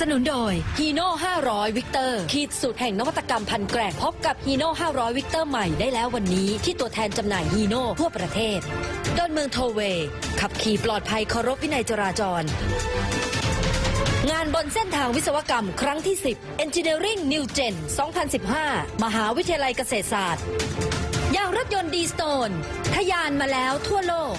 สนุนโดยฮีโน่500 วิกเตอร์ขีดสุดแห่งนวัตกรรมพันแกร่งพบกับฮีโน่500 วิกเตอร์ใหม่ได้แล้ววันนี้ที่ตัวแทนจำหน่ายฮีโน่ทั่วประเทศดอนเมืองโทเวย์ขับขี่ปลอดภัยเคารพวินัยจราจร งานบนเส้นทางวิศวกรรมครั้งที่ 10 Engineering New Gen 2015 มหาวิทยาลัยเกษตรศาสตร์ยางรถยนต์ดีสโตนทะยานมาแล้วทั่วโลก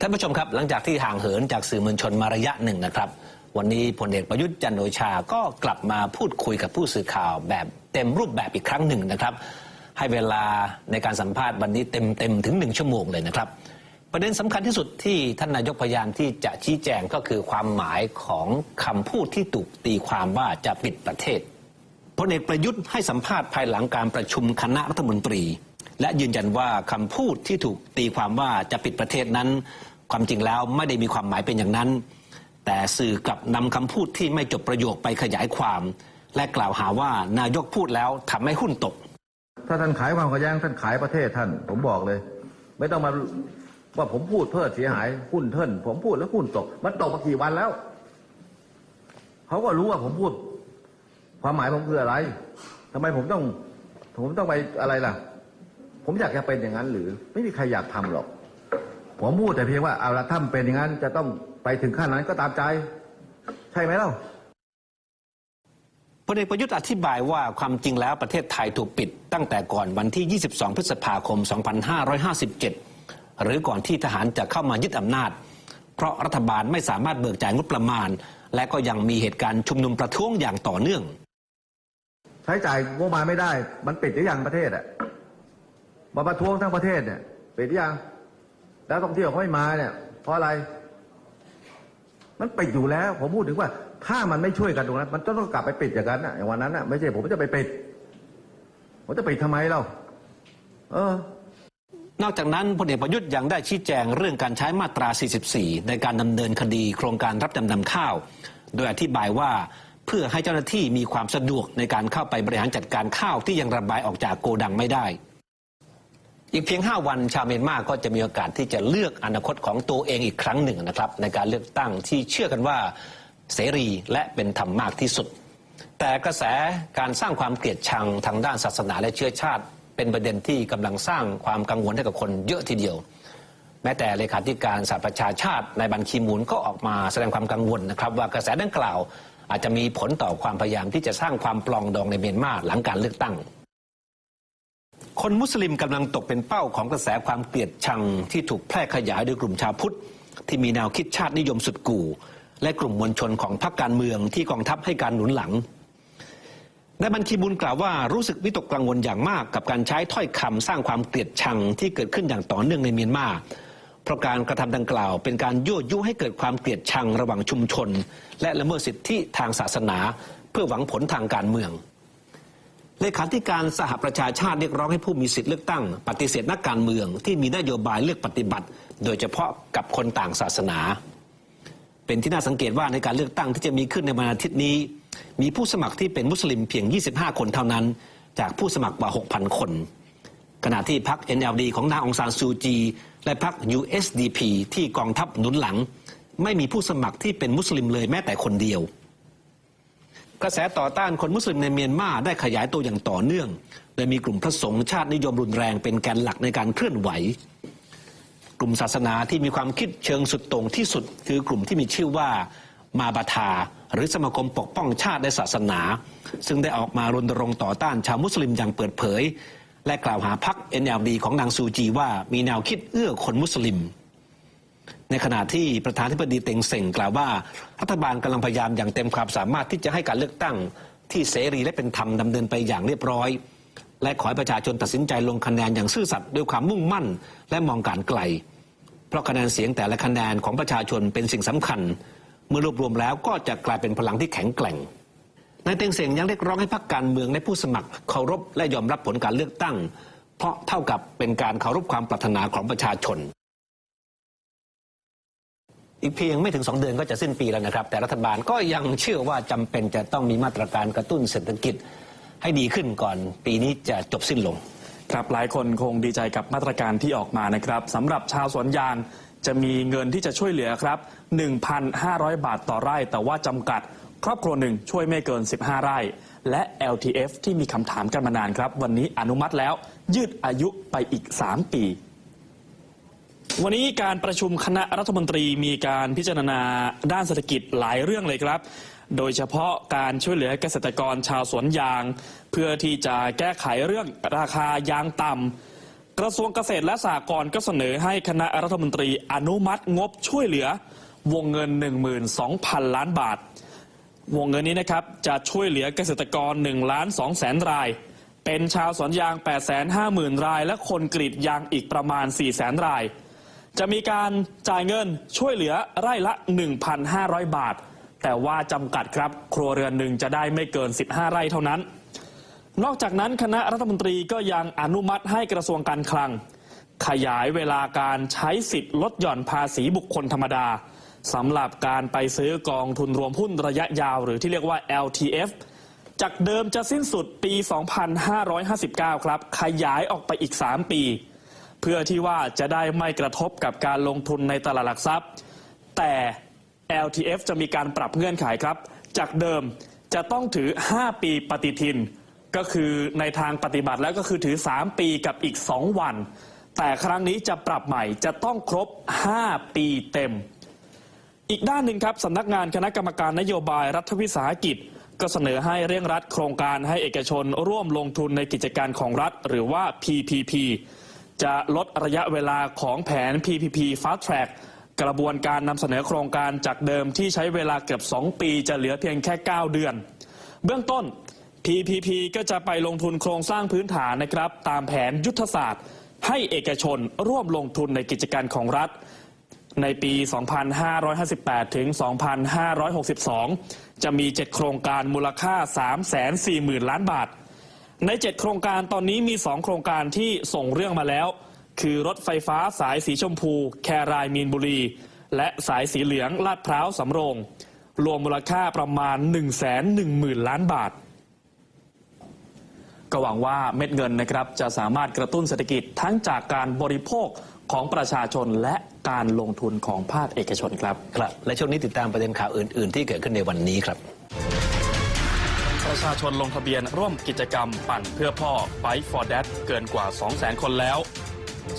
ท่านผู้ชมครับ หลังจากที่ห่างเหินจากสื่อมวลชนมาระยะหนึ่งนะครับ วันนี้พลเอกประยุทธ์จันโอชาก็กลับมาพูดคุยกับผู้สื่อข่าวแบบเต็มรูปแบบอีกครั้งหนึ่งนะครับ ให้เวลาในการสัมภาษณ์วันนี้เต็มเต็มๆถึงหนึ่งชั่วโมงเลยนะครับ ประเด็นสำคัญที่สุดที่ท่านนายกพยายามที่จะชี้แจงก็คือความหมายของคำพูดที่ถูกตีความว่าจะปิดประเทศพลเอกประยุทธ์ให้สัมภาษณ์ภายหลังการประชุมคณะรัฐมนตรี และยืนยันว่าคำพูดที่ถูกตีความว่าจะปิดประเทศนั้น ความจริงแล้วไม่ได้มีความหมายเป็นอย่างนั้น แต่สื่อกลับนำคำพูดที่ไม่จบประโยคไปขยายความ และกล่าวหาว่านายกพูดแล้วทำให้หุ้นตก ถ้าท่านขายความขัดแย้งท่านขายประเทศท่าน ผมบอกเลย ไม่ต้องมาว่าผมพูดเพื่อเสียหายหุ้นเทินผมพูดแล้วหุ้นตก มันตกมากี่วันแล้วเขาก็รู้ว่าผมพูด ความหมายผมคืออะไรทำไมผมต้อง ผมต้องไปอะไรล่ะ ผมอยากจะเป็นอย่างนั้นหรือ ไม่มีใครอยากทำหรอก ผมพูดแต่เพียงว่าเอาละถ้ามันเป็นอย่างนั้นจะต้องไปถึงขั้นนั้นก็ตามใจ ใช่ไหมเล่าพลเอกประยุทธ์อธิบายว่าความจริงแล้วประเทศไทยถูกปิด ตั้งแต่ก่อนวันที่ 22 พฤษภาคม 2557 หรือก่อนที่ทหารจะเข้ามายึดอำนาจ เพราะรัฐบาลไม่สามารถเบิกจ่ายงบประมาณ และก็ยังมีเหตุการณ์ชุมนุมประท้วงอย่างต่อเนื่อง ใช้จ่ายงบประมาณไม่ได้ มันปิดหรือยังประเทศอะมาประท้วงทั้งประเทศเนี่ยปิดหรือยัง แล้วท่องเที่ยวเขาไม่มาเนี่ย เพราะอะไร มันปิดอยู่แล้ว ผมพูดถึงว่า ถ้ามันไม่ช่วยกันตรงนั้น มันต้องต้องกลับไปปิดอย่างนั้นนะอย่างวันนั้นน่ะไม่ใช่ผมจะไปปิดผมจะปิดทำไมเราเออนอกจากนั้นพลเอกประยุทธ์ยังได้ชี้แจงเรื่องการใช้มาตรา 44 ในการดำเนินคดีโครงการรับจำนำข้าว โดยอธิบายว่าเพื่อให้เจ้าหน้าที่มีความสะดวกในการเข้าไปบริหารจัดการข้าวที่ยังระบายออกจากโกดังไม่ได้ อีกเพียง 5 วันชาวเมียนมาก็จะมีโอกาสที่จะเลือกอนาคตของตัวเองอีกครั้งหนึ่งนะครับ ในการเลือกตั้งที่เชื่อกันว่าเสรีและเป็นธรรมมากที่สุด แต่กระแสการสร้างความเกลียดชังทางด้านศาสนาและเชื้อชาติ เป็นประเด็นที่กำลังสร้างความกังวลให้กับคนเยอะทีเดียว แม้แต่เลขาธิการสหประชาชาติในบัญคีมูลก็ออกมาแสดงความกังวลนะครับ ว่ากระแสดังกล่าว อาจจะมีผลต่อความพยายามที่จะสร้างความปลองดองในเมียนมาหลังการเลือกตั้ง คนมุสลิมกำลังตกเป็นเป้าของกระแสความเกลียดชังที่ถูกแพร่ขยายโดยกลุ่มชาวพุทธ ที่มีแนวคิดชาตินิยมสุดกู่ และกลุ่มมวลชนของพรรคการเมืองที่กองทัพให้การหนุนหลังในบัญชีบุญกล่าวว่ารู้สึกวิตกกังวลอย่างมากกับการใช้ถ้อยคำสร้างความเกลียดชังที่เกิดขึ้นอย่างต่อเนื่องในเมียนมาเพราะการกระทำดังกล่าว เป็นการยั่วยุให้เกิดความเกลียดชังระหว่างชุมชน และละเมิดสิทธิทางศาสนา เพื่อหวังผลทางการเมือง เลขาธิการสหประชาชาติเรียกร้องให้ผู้มีสิทธิเลือกตั้ง ปฏิเสธนักการเมืองที่มีนโยบายเลือกปฏิบัติ โดยเฉพาะกับคนต่างศาสนา เป็นที่น่าสังเกตว่าในการเลือกตั้งที่จะมีขึ้นในวันอาทิตย์นี้ มีผู้สมัครที่เป็นมุสลิมเพียง 25 คนเท่านั้น จากผู้สมัครกว่า 6,000 คน ขณะที่พรรค NLD ของนางองซานซูจี และพรรค USDP ที่กองทัพหนุนหลัง ไม่มีผู้สมัครที่เป็นมุสลิมเลยแม้แต่คนเดียว กระแสต่อต้านคนมุสลิมในเมียนมาได้ขยายตัวอย่างต่อเนื่อง โดยมีกลุ่มพระสงฆ์ชาตินิยมรุนแรงเป็นแกนหลักในการเคลื่อนไหว กลุ่มศาสนาที่มีความคิดเชิงสุดโต่งที่สุด คือกลุ่มที่มีชื่อว่ามาบาทา หรือสมาคมปกป้องชาติและศาสนา ซึ่งได้ออกมารณรงค์ต่อต้านชาวมุสลิมอย่างเปิดเผย และกล่าวหาพรรค NLD ของนางซูจีว่ามีแนวคิดเอื้อคนมุสลิม ในขณะที่ประธานธิบดีเต็งเซ็งกล่าวว่า รัฐบาลกำลังพยายามอย่างเต็มความสามารถที่จะให้การเลือกตั้งที่เสรีและเป็นธรรมดำเนินไปอย่างเรียบร้อย และขอให้ประชาชนตัดสินใจลงคะแนนอย่างซื่อสัตย์ด้วยความมุ่งมั่น และมองการไกล เพราะคะแนนเสียงแต่ละคะแนนของประชาชนเป็นสิ่งสำคัญ เมื่อรวบรวมแล้วก็จะกลายเป็นพลังที่แข็งแกร่งนายเต็งเสียงยังเรียกร้องให้พรรคการเมืองและผู้สมัครเคารพและยอมรับผลการเลือกตั้ง เพราะเท่ากับเป็นการเคารพความปรารถนาของประชาชน อีกเพียงไม่ถึง 2 เดือนก็จะสิ้นปีแล้วนะครับ แต่รัฐบาลก็ยังเชื่อว่าจำเป็นจะต้องมีมาตรการกระตุ้นเศรษฐกิจ ให้ดีขึ้นก่อนปีนี้จะจบสิ้นลง ครับหลายคนคงดีใจกับมาตรการที่ออกมานะครับสำหรับชาวสวนยางจะมีเงินที่จะช่วยเหลือครับ 1,500 บาทต่อไร่ แต่ว่าจำกัด ครอบครัวหนึ่งช่วยไม่เกิน 15 ไร่ และ LTF ที่มีคำถามกันมานานครับ วันนี้อนุมัติแล้วยืดอายุไปอีก 3 ปี วันนี้การประชุมคณะรัฐมนตรีมีการพิจารณาด้านเศรษฐกิจหลายเรื่องเลยครับ โดยเฉพาะการช่วยเหลือเกษตรกรชาวสวนยาง เพื่อที่จะแก้ไขเรื่องราคายางต่ำกระทรวงเกษตรและสหกรณ์ก็เสนอให้คณะรัฐมนตรีอนุมัติงบช่วยเหลือวงเงิน 12,000 ล้านบาท วงเงินนี้นะครับจะช่วยเหลือเกษตรกร1ล้าน2แสนราย เป็นชาวสวนยาง 850,000 ราย และคนกรีดยางอีกประมาณ4แสนราย จะมีการจ่ายเงินช่วยเหลือไร่ละ 1,500 บาท แต่ว่าจำกัดครับ ครัวเรือนหนึ่งจะได้ไม่เกิน 15 ไร่เท่านั้น นอกจากนั้นคณะรัฐมนตรีก็ยังอนุมัติให้กระทรวงการคลัง ขยายเวลาการใช้สิทธิ์ลดหย่อนภาษีบุคคลธรรมดาสำหรับการไปซื้อกองทุนรวมหุ้นระยะยาว หรือที่เรียกว่า LTF จากเดิมจะสิ้นสุดปี 2559 ครับ ขยายออกไปอีก 3 ปี เพื่อที่ว่าจะได้ไม่กระทบกับการลงทุนในตลาดหลักทรัพย์ แต่ LTF จะมีการปรับเงื่อนไขครับ จากเดิมจะต้องถือ 5 ปีปฏิทิน ก็คือในทางปฏิบัติแล้วก็คือถือ 3 ปีกับอีก 2 วัน แต่ครั้งนี้จะปรับใหม่จะต้องครบ 5 ปีเต็ม อีกด้านหนึ่งครับสำนักงานคณะกรรมการนโยบายรัฐวิสาหกิจ ก็เสนอให้เร่งรัดโครงการให้เอกชนร่วมลงทุนในกิจการของรัฐ หรือว่า PPP จะลดระยะเวลาของแผน PPP Fast Track กระบวนการนำเสนอโครงการจากเดิมที่ใช้เวลาเกือบ 2 ปีจะเหลือเพียงแค่ 9 เดือน เบื้องต้น PPP ก็จะไปลงทุนโครงสร้างพื้นฐานนะครับ ตามแผนยุทธศาสตร์ ให้เอกชนร่วมลงทุนในกิจการของรัฐ ในปี 2558 ถึง 2562 จะมี 7 โครงการมูลค่า 340,000 ล้านบาท ใน 7 โครงการตอนนี้มี 2 โครงการที่ส่งเรื่องมาแล้ว คือรถไฟฟ้าสายสีชมพู แครายมีนบุรี และสายสีเหลืองลาดพร้าวสำโรง รวมมูลค่าประมาณ 110,000 ล้านบาท ก็หวังว่าเม็ดเงินนะครับจะสามารถกระตุ้นเศรษฐกิจทั้งจากการบริโภคของประชาชนและการลงทุนของภาคเอกชนครับ ครับ และช่วงนี้ติดตามประเด็นข่าวอื่น ๆ ที่เกิดขึ้นในวันนี้ครับ ประชาชนลงทะเบียนร่วมกิจกรรมปั่นเพื่อพ่อ Bike for Dad เกินกว่า 200,000 คนแล้ว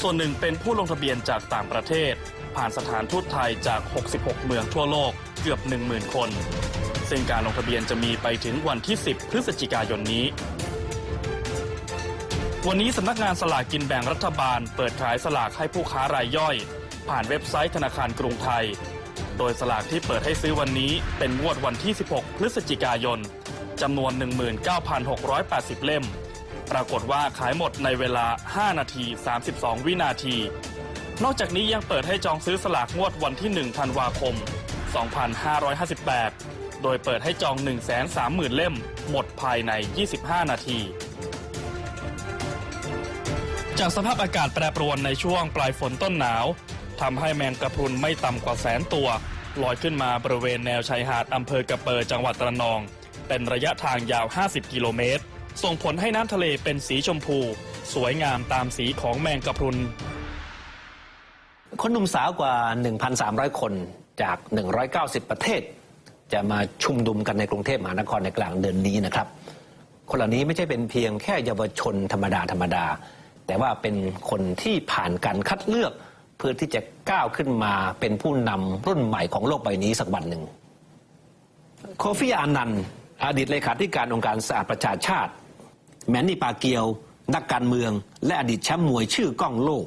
ส่วนหนึ่งเป็นผู้ลงทะเบียนจากต่างประเทศ ผ่านสถานทูตไทยจาก 66 เมืองทั่วโลกเกือบ 10,000 คน ซึ่งการลงทะเบียนจะมีไปถึงวันที่ 10 พฤศจิกายนนี้ วันนี้สำนักงานสลากกินแบ่งรัฐบาล เปิดขายสลากให้ผู้ค้ารายย่อย ผ่านเว็บไซต์ธนาคารกรุงไทย โดยสลากที่เปิดให้ซื้อวันนี้เป็นงวดวันที่ 16 พฤศจิกายน จำนวน 19,680 เล่ม ปรากฏว่าขายหมดในเวลา 5 นาที 32 วินาที นอกจากนี้ยังเปิดให้จองซื้อสลากงวดวันที่ 1 ธันวาคม 2558 โดยเปิดให้จอง 130,000 เล่ม หมดภายใน 25 นาที จากสภาพอากาศแปรปรวนในช่วงปลายฝนต้นหนาวทำให้แมงกะพรุนไม่ต่ำกว่าแสนตัวลอยขึ้นมาบริเวณแนวชายหาดอำเภอกระเปอจังหวัดตระนอง เป็นระยะทางยาว 50 กิโลเมตร ส่งผลให้น้ำทะเลเป็นสีชมพู สวยงามตามสีของแมงกะพรุน คนหนุ่มสาวกว่า 1,300 คนจาก 190 ประเทศ จะมาชุมนุมกันในกรุงเทพมหานครในกลางเดือนนี้นะครับ คนเหล่านี้ไม่ใช่เป็นเพียงแค่เยาวชนธรรมดาธรรมดา แต่ว่าเป็นคนที่ผ่านการคัดเลือกเพื่อที่จะก้าวขึ้นมาเป็นผู้นำรุ่นใหม่ของโลกใบนี้สักวันหนึ่งโคฟี่อานันต์ อดีตเลขาธิการองค์การสะอาดประชาชาติ แมนนี่ปาเกียว นักการเมือง และอดีตแชมป์มวยชื่อก้องโลก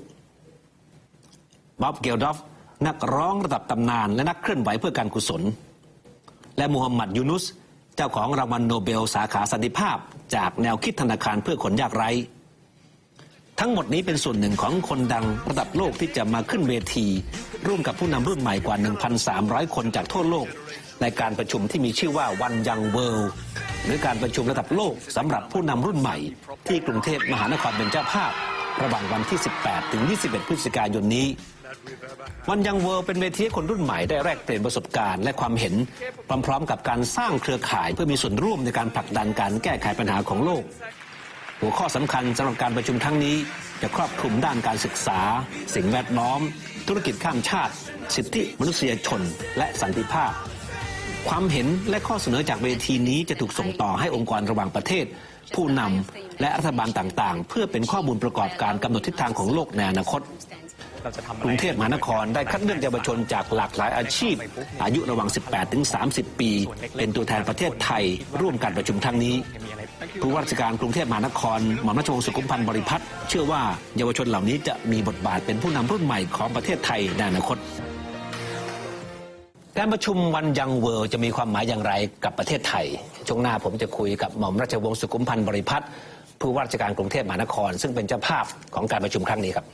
บ๊อบเกลดอฟ นักร้องระดับตำนาน และนักเคลื่อนไหวเพื่อการกุศล และมูฮัมหมัดยูนุส เจ้าของรางวัลโนเบลสาขาสันติภาพ จากแนวคิดธนาคารเพื่อคนยากไร้ ทั้งหมดนี้เป็นส่วนหนึ่งของคนดังระดับโลกที่จะมาขึ้นเวที ร่วมกับผู้นำรุ่นใหม่กว่า 1,300 คนจากทั่วโลก ในการประชุมที่มีชื่อว่าวันยังเวิลด์หรือการประชุมระดับโลกสำหรับผู้นำรุ่นใหม่ ที่กรุงเทพมหานครเป็นเจ้าภาพ ระหว่างวันที่ 18 ถึง 21 พฤศจิกายนนี้ วันยังเวิลด์เป็นเวทีคนรุ่นใหม่ได้แลกเปลี่ยนประสบการณ์และความเห็น พร้อมๆกับการสร้างเครือข่ายเพื่อมีส่วนร่วมในการผลักดันการแก้ไขปัญหาของโลกหัวข้อสำคัญสำหรับการประชุมครั้งนี้จะครอบคลุมด้านการศึกษา สิ่งแวดล้อม ธุรกิจข้ามชาติ สิทธิมนุษยชน และสันติภาพ ความเห็นและข้อเสนอจากเวทีนี้จะถูกส่งต่อให้องค์กรระหว่างประเทศ ผู้นำและรัฐบาลต่างๆ เพื่อเป็นข้อมูลประกอบการกำหนดทิศทางของโลกในอนาคตกรุงเทพมหานครได้คัดเลือกเยาวชนจากหลากหลายอาชีพ อายุระหว่าง 18 ถึง 30 ปี เป็นตัวแทนประเทศไทย ร่วมการประชุมครั้งนี้ผู้ว่าราชการกรุงเทพมหานครหม่อมราชวงศ์สุขุมพันธ์บริพัตรเชื่อว่าเยาวชนเหล่านี้จะมีบทบาทเป็นผู้นำรุ่นใหม่ของประเทศไทยในอนาคต การประชุมวันยังเวิลด์จะมีความหมายอย่างไรกับประเทศไทย ช่วงหน้าผมจะคุยกับหม่อมราชวงศ์สุขุมพันธ์บริพัตรผู้ว่าราชการกรุงเทพมหานคร ซึ่งเป็นเจ้าภาพของการประชุมครั้งนี้ครับ